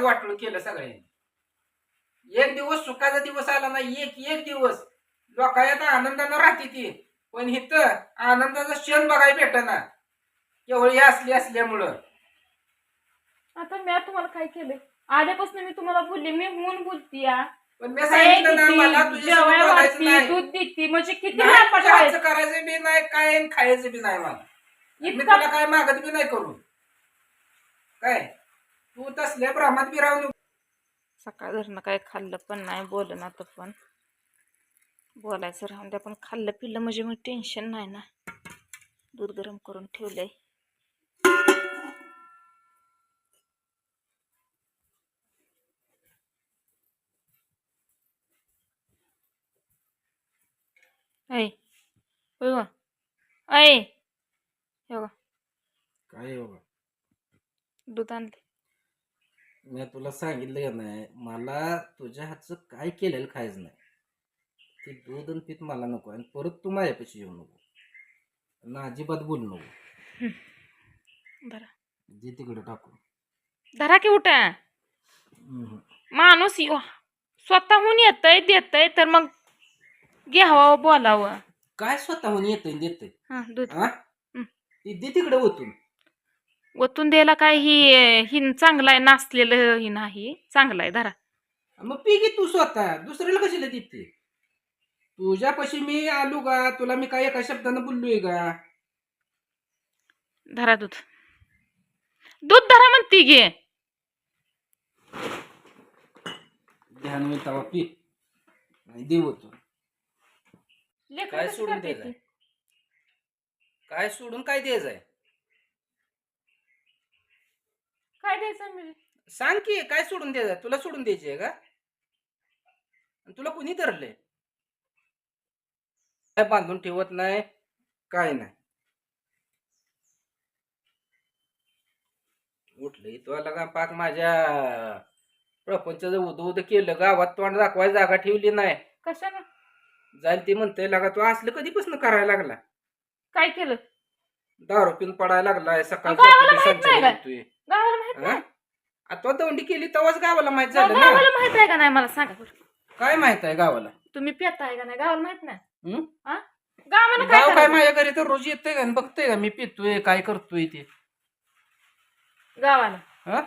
माझं वाटलं केलं सगळ्यांनी. एक दिवस सुखाचा दिवस आला नाही एक एक दिवस. लोकांना आनंदानं राहते ती. पण इथं आनंदाचा क्षण बघायला भेटना. केवळ असली असल्यामुळं. आता मी तुम्हाला काय केलंय? आल्यापासून मी तुम्हाला बोलले मी म्हणून बोलती या. पण मी सांगितलं ना मला दूध देते म्हणजे किती तुझ्या करायचं बी नाही काय आणि खायचं बी नाही मला. मी इतका तुला काय मागत बी नाही करू. काय? तू तसल्या भ्रमात बी राहू नको सकाळ धरणं काय खाल्लं पण नाही बोलणं आता पण. बोलायचं राहून द्या पण खाल्लं पिल्लं म्हणजे मग टेन्शन नाही ना. दूध गरम करून ठेवलंय. ऐ होय. ऐ हे बघा. काय दूध आणले मी तुला सांगितलं का नाही मला तुझ्या हातचं काय केलेलं खायचं नाही. ते दूध आणि पीत मला नको आणि परत तू माझ्यापाशी येऊ नको. ना अजिबात बोलू नको. धरा जे तिकडे टाकू. धरा की उठा. हम्म. माणूस यो- स्वतःहून येतय देतय तर मग घ्यावं बोलावं. काय स्वतःहून येतंय देतंय? हा दूध. हा हं. ती दे तिकडे ओतून. द्यायला काय ही हिन चांगलं आहे नाचलेलं ही नाही. चांगलं आहे धरा. मग पी घे तू स्वतः. दुसऱ्याला कशाला देते? तुझ्यापाशी मी आलो का तुला मी काय एका शब्दानं बोललोय का धरा दूध. दूध धरा म्हणती घे ध्यान होईल तेव्हा पी. नाही दे ओतून काय सोडून द्यायचंय? काय सोडून काय द्यायचंय? काय द्यायचं मी सांग की काय सोडून द्यायचं? तुला सोडून द्यायची आहे का? आणि तुला कुणी धरलंय? काय बांधून ठेवत नाही? काय नाही. उठलंय तो आला का पाक माझ्या? प्रपंचाचं उद उद केलं गावात तोंड दाखवायची जागा ठेवली नाही. कशानं जाईल ती म्हणते लागा तू असलं कधीपासून करायला लागला? काय केलं? दारू पिऊन पडायला लागलाय सकाळ गावाला माहीत नाही का? होतोय गावाला माहीत नाही. आता दौंडी केली तेव्हाच गावाला माहीत झालं ना? गावाला माहीत आहे का नाही? मला सांगा बरं. काय माहीत आहे गावाला? तुम्ही पिताय का नाही? गावाला माहीत नाही? हं? हा? गावाला काय गाव काय करायचं? माझ्या घरी तर रोज येतंय का आणि बघतोय का? मी पितोय काय करतोय ते? गावाला. हा?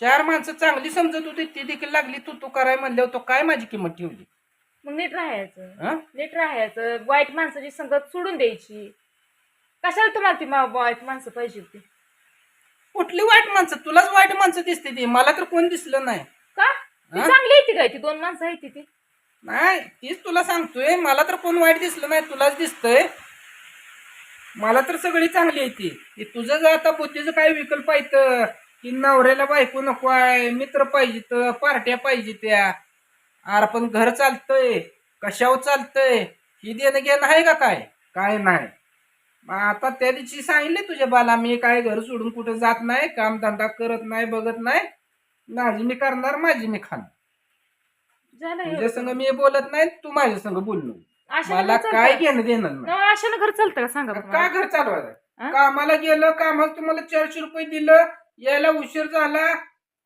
चार माणसं चांगली समजत होती ती देखील लागली. तू तू कराय म्हणल्यावर तो काय माझी किंमत ठेवली? मग नीट राहायचं. हा? नीट राहायचं. वाईट माणसाची संगत सोडून द्यायची. कशाला तुम्हाला ती मा- वाईट माणसं पाहिजे होती? कुठली वाईट माणसं? तुलाच वाईट माणसं दिसते ती. मला तर कोण दिसलं नाही. का? ती हा? चांगली आहे ती काय? ती दोन माणसं आहेत ती. नाही तीच तुला सांगतोय. मला तर कोण वाईट दिसलं नाही तुलाच दिसतंय. मला तर सगळी चांगली आहे ती. तुझं जर आता बुद्धीचं काय विकल्प आहे तर? की नवऱ्याला बायको नको आहे मित्र पाहिजे तर पार्ट्या पाहिजे त्या. अरे पण घर चालतंय कशावर चालतंय? ही देणं घेणं आहे का काय? काय नाही. आता त्या दिवशी सांगितले तुझ्या बाला मी काय घर सोडून कुठं जात नाही काम धंदा करत नाही बघत नाही माझी मी करणार माझी मी खाणार झालं तुझ्या. संग मी बोलत नाही तू माझ्या संग बोललो मला काय? घेणं देणार नाही घर चालतं का सांगा बरं का. घर चालवायचं हा? कामाला गेलं कामाला तुम्हाला चारशे रुपये दिलं यायला उशीर झाला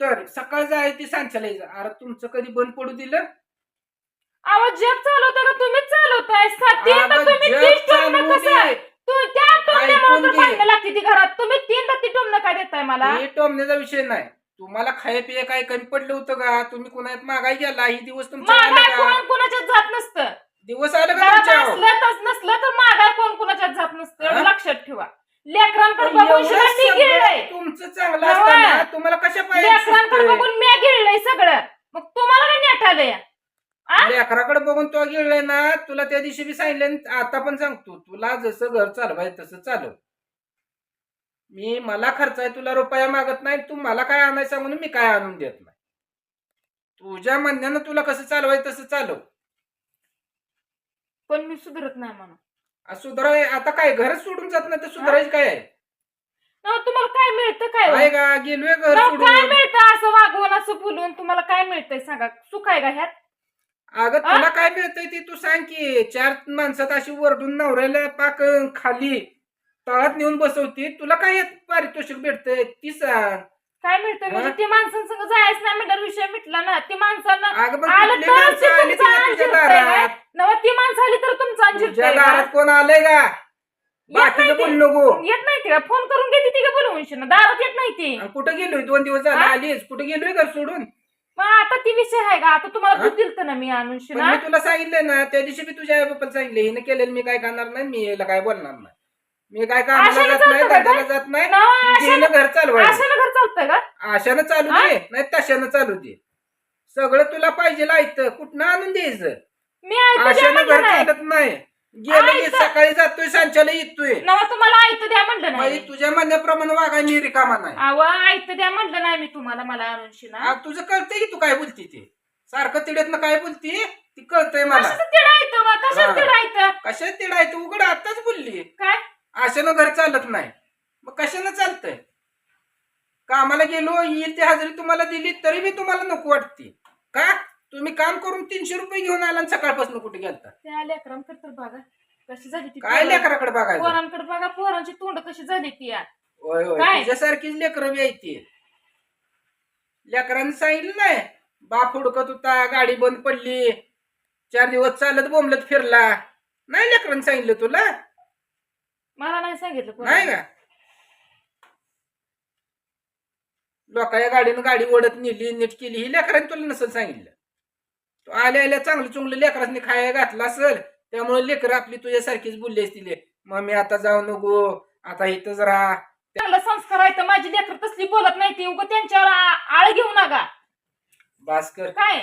तर सकाळ जायची सांच्याला यायचं अरे तुमचं कधी बंद पडू दिलं अहो जग चालवता का तुम्हीच चालवताय सा- तीनदा अगं, तुम्ही जग तीच टोमणं चालवू कसं दे. तू त्या टोमण्यामुळे ऐकून तर घे. भांडणं लागते ती घरात. तुम्ही तीनदा ती टोमणं काय देताय मला? हे टोमण्याचा विषय नाही. तुम्हाला खाय पिय काय कमी पडलं होतं का? तुम्ही कुणात मागाय गेला ही दिवस तुमच्या आलं मागाय का? कोण कुणाच्यात जात नसतं. दिवस आलं का घरात तुमच्यावर? असलं तर नसलं तर मागाय कोण कुणाच्यात जात नसतं? एवढं हा? लक्षात ठेवा. लेकरांकडे बघून मी गिळलंय. तुमचं चांगलं तुम्हाला कशा लेकरांकडे पाहिजे बघून मी गिळलंय सगळं. मग तुम्हाला काय नेट आलंय? आ? लेकराकडे बघून तो गेलाय ना तुला त्या दिवशी बी सांगितलं आता पण सांगतो तुला जसं घर चालवाय तसं चालव. मी मला खर्च आहे तुला रुपया मागत नाही तू मला काय आणायचं म्हणून मी काय आणून देत नाही. तुझ्या म्हणण्यानं तुला कसं चालवायचं तसं चालव. पण मी सुधरत नाही म्हणून. आ, सुधाराय आता काय घरच सोडून जात नाही तर सुधारायचं काय? आहे नवं, तुम्हाला काय मिळतं काय काय का गेलोय घर नवं, काय सोडून मिळतं असं वागवून असं बोलून तुम्हाला काय मिळतंय सांगा? सुख आहे का ह्यात? अगं? तुला काय मिळतंय ते तू सांग की चार माणसात अशी वरडून नवऱ्याला पाक खाली तळात नेऊन बसवते. तुला काय पारितोषिक भेटतंय? ती सांग. काय मिळतं म्हणजे? ती माणसांसंग जायच नाही म्हटल्यावर विषय मिटला ना. ती माणसांना अगं मग आलं कुठली तर माणसं आली तुमचा तुझ्या अंजीर तुझ्या काय? दारात? नवा ती माणसं आली तर तुमचा अंजीर तुझ्या काय का? दारात कोण आलंय का? बाकीचं नाही बोल. नको. ती का? फोन करून घेते ती का बोलवून दारात येत नाही ती. आणि कुठं गेलोय? दोन दिवस झाले हा? आलीस कुठं गेलोय घर सोडून? मग आता ती विषय आहे का आता तुम्हाला हा? दूध दिलत ना मी आणून पण शिना मी तुला सांगितलंय ना त्या दिवशी मी तुझ्या आई बापाला सांगितलं हिनं केलेलं मी काय करणार नाही मी याला काय बोलणार नाही. मी काय कामाला आशानं जात नाही चालतं का धंद्याला जात नाही आशानं घर चालवायचं घर चालतंय का आशानं चालू हा? दे नाही तशानं चालू दे. सगळं तुला पाहिजे ऐकतं कुठनं आणून द्यायचं? मी ऐकू द्या आशानं म्हणलं घर नाही चालत नाही. गेलं की ऐकतं. सकाळी जातोय सांच्याला येतोय. नवा तुम्हाला ऐकू द्या म्हणलं नाही. तुझ्या म्हणण्याप्रमाणे वागाय मी रिकामा नाही. अव ऐकू द्या म्हणलं नाही मी तुम्हाला मला आणून शिना आ, तुझं कळतंय की तू काय बोलती ते? सारखं तिड्यातनं काय बोलती? ती कळतंय मला. कशाचं तिडायचं मग कशाचं. तिडायचं कशात तिडाय तू? उघड आताच बोलली. काय? आशानं घर चालत नाही. मग कशानं चालतंय? कामाला गेलो येईल ती हजेरी तुम्हाला दिली तरी मी तुम्हाला नको वाटते. का? तुम्ही काम करून तीनशे रुपये घेऊन आला आणि सकाळपासून कुठे गेलता? त्या लेकरांकडे तर बघा कशी झाली ती काय लेकराकडे बघायचं? पोरांकडे बघा पोरांची तोंड कशी झाली ती या होय होय काय? तुझ्यासारखीच लेकरं ती. लेकरांनी सांगितलं नाही बाप हुडकत होता गाडी बंद पडली चार दिवस चालत बोंबलत फिरला. नाही लेकरांनी सांगितलं तुला? मला नाही सांगितलं नाही पोरांनी. का लोकांच्या गाडीनं गाडी ओढत नेली नीट केली ही लेकरांनी तुला नसेल सांगितलं. आल्या आल्या चांगलं चुंगलं लेकरांनी खाया घातलं असेल त्यामुळे लेकरं आपली तुझ्यासारखीच बोलली असतील मम्मी आता जाऊ नको आता इथंच राहा. चांगला संस्कार आहे तर माझी लेकर तसली बोलत नाही ती उगा त्यांच्यावर आ- आळ घेऊ नका. भास्कर काय?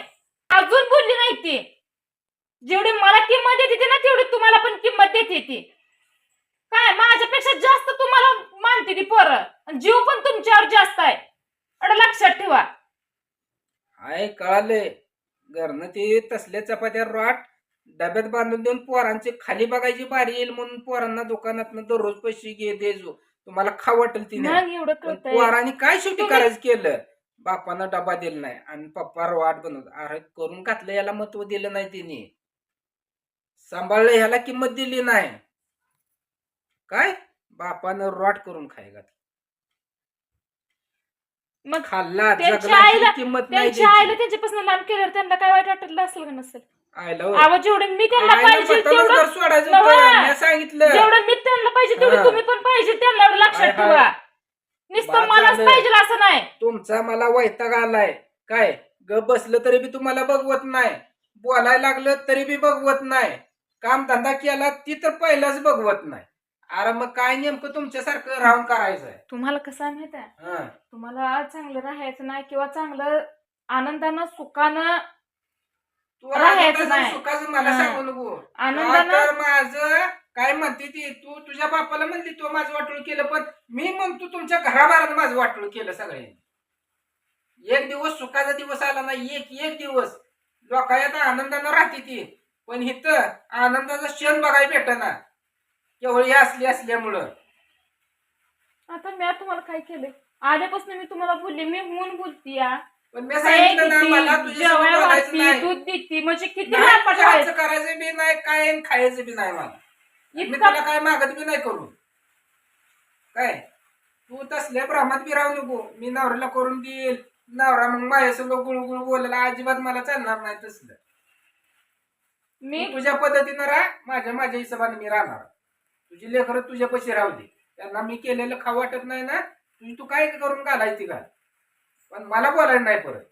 अजून बोलली नाही ती. जेवढी मला किंमत देते ना तेवढी तुम्हाला पण किंमत देते ती. काय? माझ्यापेक्षा जास्त तुम्हाला मानते ती पोरं. आणि जीव पण तुमच्यावर जास्त आहे. एवढं लक्षात ठेवा. हाय कळालंय. घरनं ते तसल्या चपात्या रॉट डब्यात बांधून देऊन पोरांची खाली बघायची बारी येईल म्हणून पोरांना दुकानात दररोज पैसे घे देजो तुम्हाला खा वाटेल एवढं कळतंय पोरांनी काय शेवटी करायचं केलं? बापानं डबा दिला नाही आणि पप्पा वाट बनवत अरे करून घातलं याला महत्त्व दिलं नाही तिने. सांभाळलं ह्याला किंमत दिली नाही. काय? बापानं रॉट करून खाय घातलं. मग खाल्ला त्यांच्या आईला- किंमत नाही त्यांच्या आईला द्यायची. त्यांच्यापासून लांब केल्यावर त्यांना काय वाईट वाटलं असेल का नसेल आईला. आवाज जेवढं मी त्यांना आईला पाहिजे तेवढं नवा. मी सांगितलं जेवढं मी त्यांना पाहिजे तेवढं हा. तुम्ही पण पाहिजे त्यांना एवढं लक्षात हाय, हाय. ठेवा नुसतं बाद मलाच झालं. पाहिजे असं नाही तुमचा मला वैताग आलाय काय ग बसलं तरी बी तुम्हाला बघवत नाही बोलायला लागलं तरी बी बघवत नाही काम धंदा केला ती तर पहिलाच बघवत नाही अरे मग काय नेमकं तुमच्यासारखं राहून करायचंय? तुम्हाला कसं आहे माहीत आहे? हं. तुम्हाला चांगलं राहायचं नाही किंवा चांगलं आनंदानं सुखानं तू राहायचं नाही. सुखाचं मला हा. सांगू नको. आनंदानं- तर माझं काय म्हणते ती? तू तुझ्या बापाला म्हणली तू माझं वाटोळ केलं पण मी म्हणतो तुमच्या घराबाहेर माझं वाटोळ केलं सगळ्यांनी. एक दिवस सुखाचा दिवस आला ना एक एक दिवस. लोकायात आनंदानं राहते ती. पण इथं आनंदाचा क्षण बघायला भेटना. केवळ असली असल्यामुळं. आता मी तुम्हाला काय केलंय? आल्यापासून मी तुम्हाला बोलले मी होऊन बोलती या. पण मी सांगितलं ना मला तुझ्या बोलायचं नाही. दूध देते म्हणजे किती नाही, लापाट करायचं बी नाही काय आणि खायचं बी नाही मला. मी इतका तुला काय मागत बी नाही करू काय? तू तसल्या भ्रमात बी राहू नको. मी नवऱ्याला करून देईल. नवरा मग माझ्या सगळं गुळगुळ बोलायला अजिबात मला चालणार नाही तसलं. मी तू तुझ्या पद्धतीनं राह. माझ्या माझ्या हिशोबाने मी राहणार. तुझी लेकरं तुझ्या पैसे राहू दे. त्यांना मी केलेलं खाऊ वाटत नाही ना. तुझी तू काय करून घालायची का? पण मला बोलायला नाही परत.